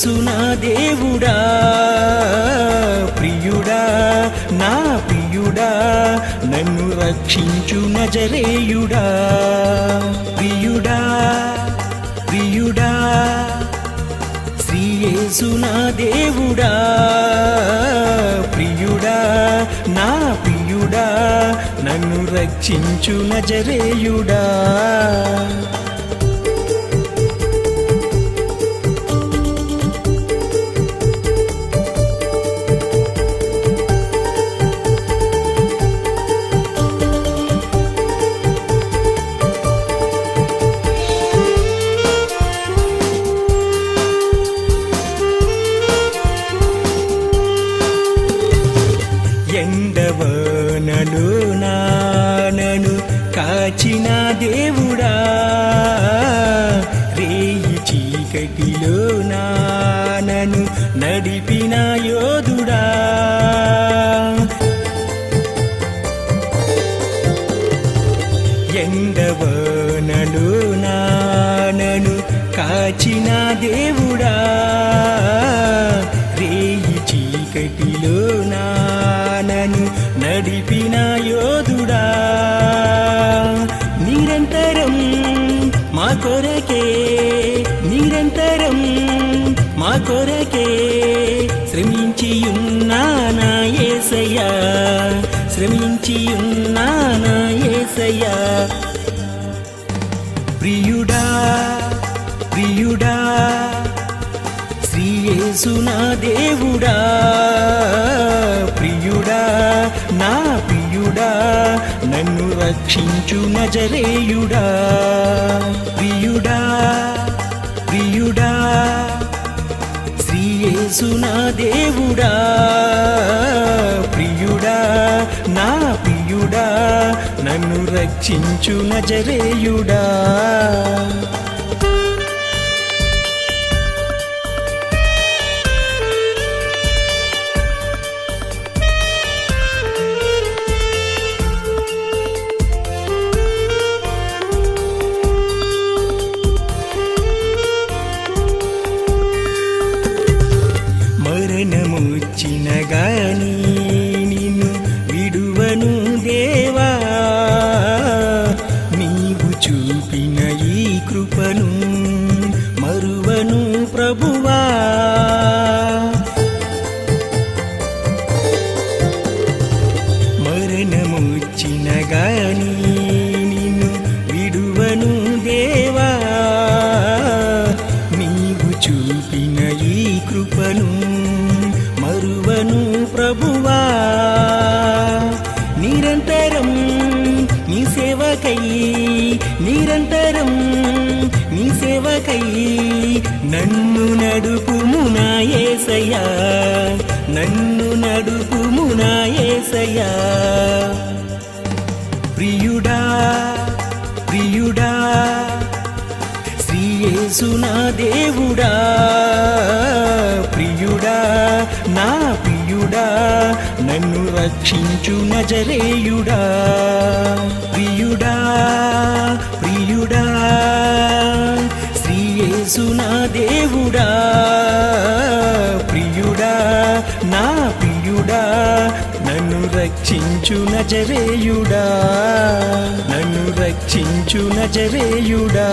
యేసు నా దేవుడా ప్రియుడా నా ప్రియుడా నన్ను రక్షించు నజరేయుడా. ప్రియుడా ప్రియుడా శ్రీ యేసు నా దేవుడా ప్రియుడా నా ప్రియుడా నన్ను రక్షించు నజరేయుడా. దేవుడా రేయి చీకటిలో నానను నడిపిన యోధుడా. ఎండవనలో నానను కాచిన దేవుడా రేయి చీకటిలో నానను నడిపిన యోధుడా. కొరకే శ్రమించియున్నానా ఏసయ్యా శ్రమించియున్నానా ఏసయ్యా. ప్రియుడా ప్రియుడా శ్రీయేసు నా దేవుడా. ప్రియుడా నా ప్రియుడా నన్ను రక్షించు నజరేయుడా. యేసు నా దేవుడా ప్రియుడా నా ప్రియుడా నన్ను రక్షించు నజరేయుడా. మరణముచ్చిన గాని నిన్ను విడువను దేవా. నీవు చూపిన ఈ కృపను మరువను ప్రభువా. మరణముచ్చిన గాని నిన్ను విడువను దేవా. నీవు చూపిన ఈ కృపను మరువను ప్రభువా. నిరంతరం నీ సేవకై నిరంతరం నీ సేవకై నన్ను నడుపుము నా నన్ను నడుపుము నా ప్రియుడా ప్రియుడా శ్రీ నా దేవుడా. రక్షించు నజరేయుడా ప్రియుడా ప్రియుడా శ్రీయేసు నా దేవుడా ప్రియుడా నా ప్రియుడా నన్ను రక్షించు నజరేయుడా నన్ను రక్షించు నజరేయుడా.